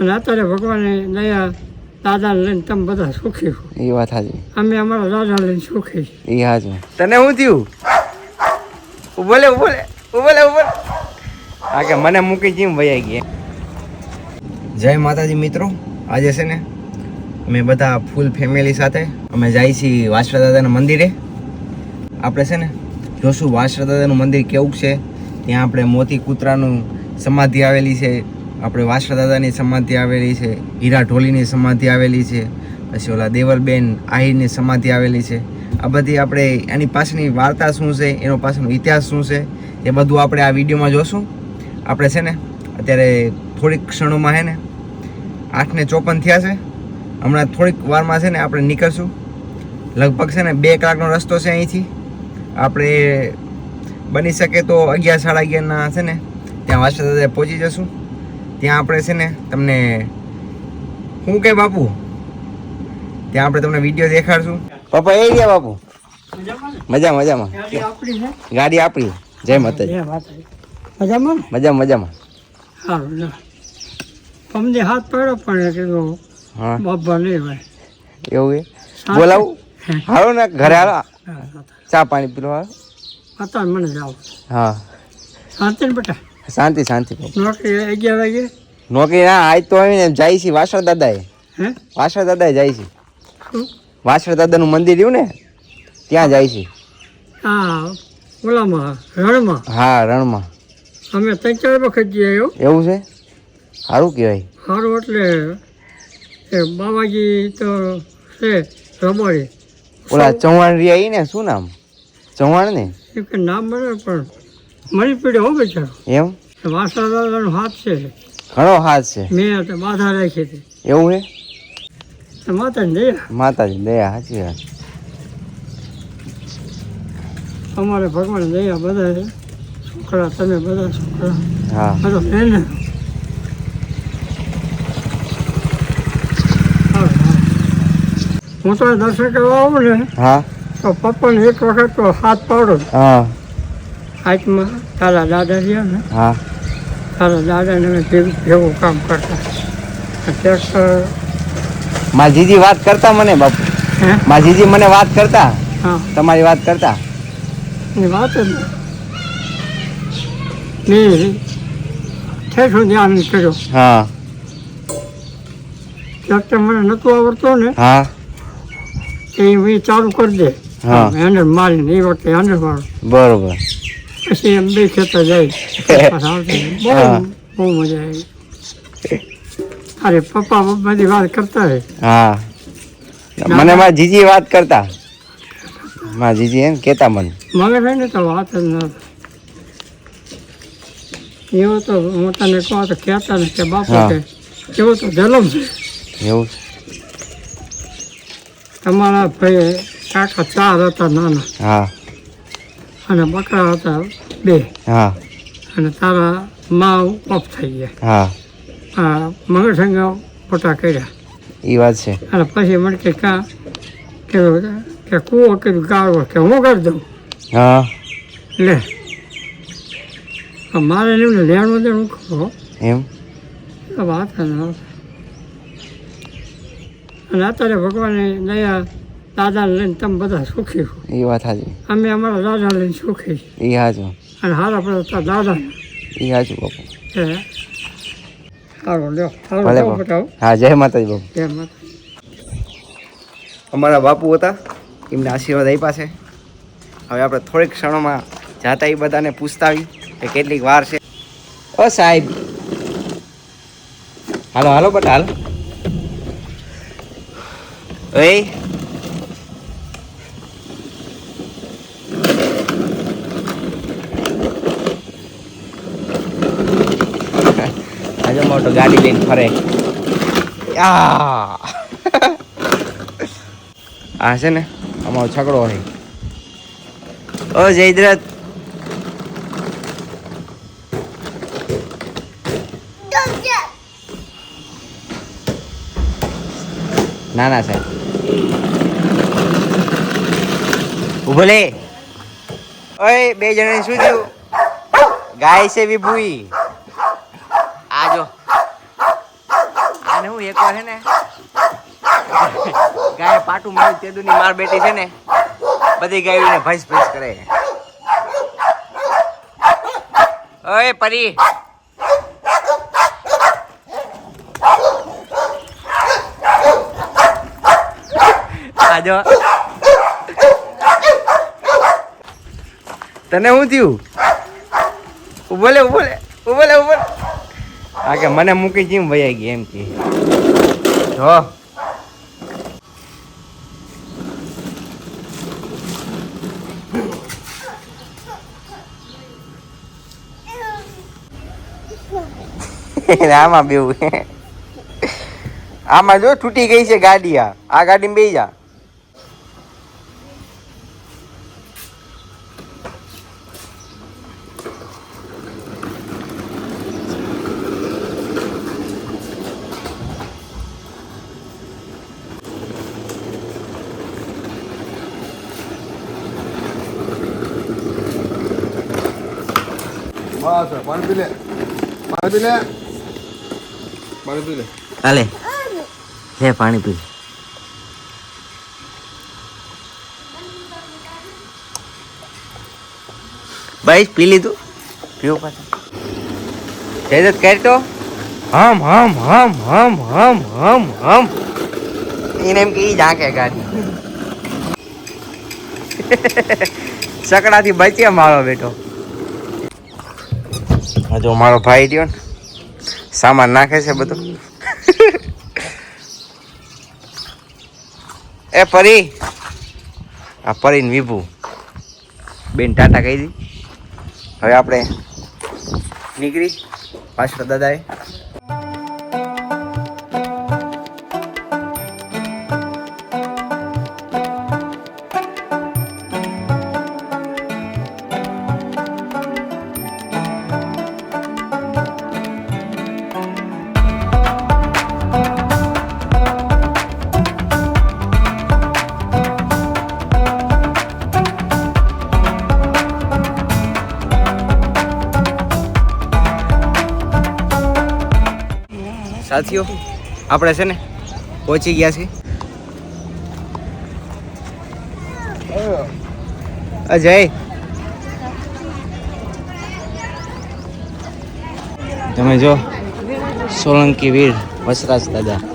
અને અત્યારે ભગવાને દયા દાદાને લઈને તમે બધા સુખી છો એ વાત હાજી અમે અમારા દાદા લઈને સુખી છીએ. એ હાજી તને શું થયું? ઉભલે ઉભલે ઉભલે ઉભલે હા કે મને મૂકી જીમ વયા ગયા? જય માતાજી મિત્રો આજે છે ને અમે બધા ફૂલ ફેમિલી સાથે અમે જાય છીએ વાસરા દાદાના મંદિરે. આપણે છે ને જોશું વાસરા દાદાનું મંદિર કેવું છે ત્યાં આપણે મોતી કૂતરાનું સમાધિ આવેલી છે આપણે વાસરા દાદાની સમાધિ આવેલી છે, હીરા ઢોલીની સમાધિ આવેલી છે, પછી ઓલા દેવલબેન આહિરની સમાધિ આવેલી છે. આ બધી આપણે એની પાછળની વાર્તા શું છે, એનો પાછળનો ઇતિહાસ શું છે, એ બધું આપણે આ વિડીયોમાં જોશું. આપણે છે ને, અત્યારે થોડીક ક્ષણોમાં છે ને, આઠને ચોપન થયા છે. હમણાં થોડીક વારમાં છે ને આપણે નીકળશું. લગભગ છે ને બે કલાકનો રસ્તો છે અહીંથી. આપણે બની શકે તો અગિયાર સાડા અગિયારના છે ને, ત્યાં વાસા દાદા પહોંચી જશું. ત્યાં આપણે છે ને તમને શું કે બાપુ? ત્યાં આપણે તમને વીડિયો દેખાડશું. પપ્પા એ ગયા બાપુ. મજા મજામાં ગાડી આપણી છે? ગાડી આપણી જય માતાજી. મજામાં મજા મજામાં સારું તમને હાથ પડ્યો પણ કીધું નહીં હોય. એવું એ? બોલાવું? હાલો ને ઘરે હાલો. ચા પાણી પીલો હાલો અત્યારે મને જાઓ હા. શાંતિ બેટા. શાંતિ શાંતિ અગિયાર વાગે? નોકરી ના આજ તો આવીને જાય છે વાસણ દાદાએ. હે? વાસણ દાદાએ જાય છે. વાસણ દાદાનું મંદિર રહ્યું ને ત્યાં જાય છે. હા ઓલામાં રણમાં? હા રણમાં. અમે ત્રણ ચાર વખત જઈ આવ્યો એવું છે? સારું કહેવાય. સારું એટલે એ બાબાજી તો છે રબારી ઓલા ચૌહાણ રિયા ને શું નામ? ચૌહાણ ને? નામ મને પણ મળી પડ્યો હો બિચારો એમ? વાસણ હાથ છે. ઘણો હાથ છે. મેં તો બાધા રાખી હતી. એવું હે? માતાજી દયા. માતાજી દયા સાચી વાત. અમારે ભગવાન દયા બધા છે. છોકરા તમે બધા છોકરા. હા. બધો હા. હું તો દર્શન કરવા આવું ને હા. તો પપ્પાને એક વખત તો હાથ પાડો. હા. હાથમાં તારા દાદા રહ્યા ને હા. તારા દાદાને અમે ભેગું ભેગું કામ કરતા. ટ્રેક્ટર મારા જીજી વાત કરતા મને બાપુ. જીજી મને વાત કરતા? હા. તમારી વાત કરતા? વાત જ મેં ઠેઠું ધ્યાન કર્યું. હા. ટ્રેક્ટર મને નહોતું આવડતું ને હા. એ ચાલુ કરી દે. હા. હેન્ડલ મારીને એ વખતે હેન્ડલ મારું બરોબર. પછી એમ બે ખેતર જાય. બહુ મજા આવી. અરે પપ્પા બધી વાત કરતા રહે હા. મને મારા જીજી વાત કરતા. મારા જીજી એમ કેતા મને. મને ભાઈ તો વાત જ ન એવો તો હું તને કહું તો કહેતા ને કે બાપુ. કે એવો તો જલમ છે. એવું તમારા ભાઈ કાકા ચાર હતા નાના. હા. અને બકરા હતા બે. હા. અને તારા માવ ઓફ થઈ ગયા. હા. મંગળસંગા મોટા કર્યા. એ વાત છે. અને પછી મને કે કા કે કે કૂવો કીધું ગાળવો કે હું કરી દઉં? હા. લે. મારે એમને લેણું દેણું કહો એમ? વાત અને અત્યારે ભગવાને દયા દાદાને લઈને તમે બધા સુખી છો. એ વાત હાજી અમે અમારા દાદા લઈને સુખી છીએ. એ હાચું અને હારા પડે તો દાદા. એ હાચું બાપુ. સારું લ્યો. સારું ભલે લ્યો બાપુ. બતાવો. હા જય માતાજી બાપુ. જય માતા અમારા બાપુ હતા એમને આશીર્વાદ આપ્યા છે. હવે આપણે થોડીક ક્ષણોમાં જાતા એ બધાને પૂછતા આવી કે કેટલીક વાર છે. ઓ સાહેબ. હાલો હાલો બટા હાલ. ઓય આજે મોટો ગાડી લઈને ફરે. આ છે ને, અમારો છકડો હોય ઓ, જયદ્રથ. ના ના સાહેબ. ઊભો લે. ઓય, બે જણાને શું થયું? ગાય છે વિભુઈ. આજો. આને હું એકવાર છે ને, ગાય પાટું મારી તેદુની માર બેટી છે ને, બધી ગાયોને ભૈંસ ભૈંસ કરે ઓય પરી. આજો. તને શું થયું? ઊભો લે ઊભો લે ઊભો લે, ઊભો આ કે મને મૂકી જીમ વૈયા ગઈ એમ કે. જો. આમાં બેવું. આમાં જો તૂટી ગઈ છે ગાડી આ. ગાડી ગાડીમાં બેસી જા. બસ પાણી પી લે. પાણી પી લે. પાણી પી લે. હાલે લે પાણી પી ભાઈ પી લીધું? પીવો પાછું. જયદત કરતો હમ હમ હમ હમ હમ હમ હમ. એને એમ કે ઝાંકે ગાડી. સકડાથી બચ્યા મારો બેટો. જો મારો ભાઈ રહ્યો ને, સામાન નાખે છે બધું. એ પરી, આ પરીને વિભુ. બેન ટાટા કહી દી. હવે આપણે નીકળી પાછળ દાદાએ. સાથીઓ આપણે છે ને પહોંચી ગયા છીએ. અજય તમે જો સોલંકી વીર વસરાજ દાદા.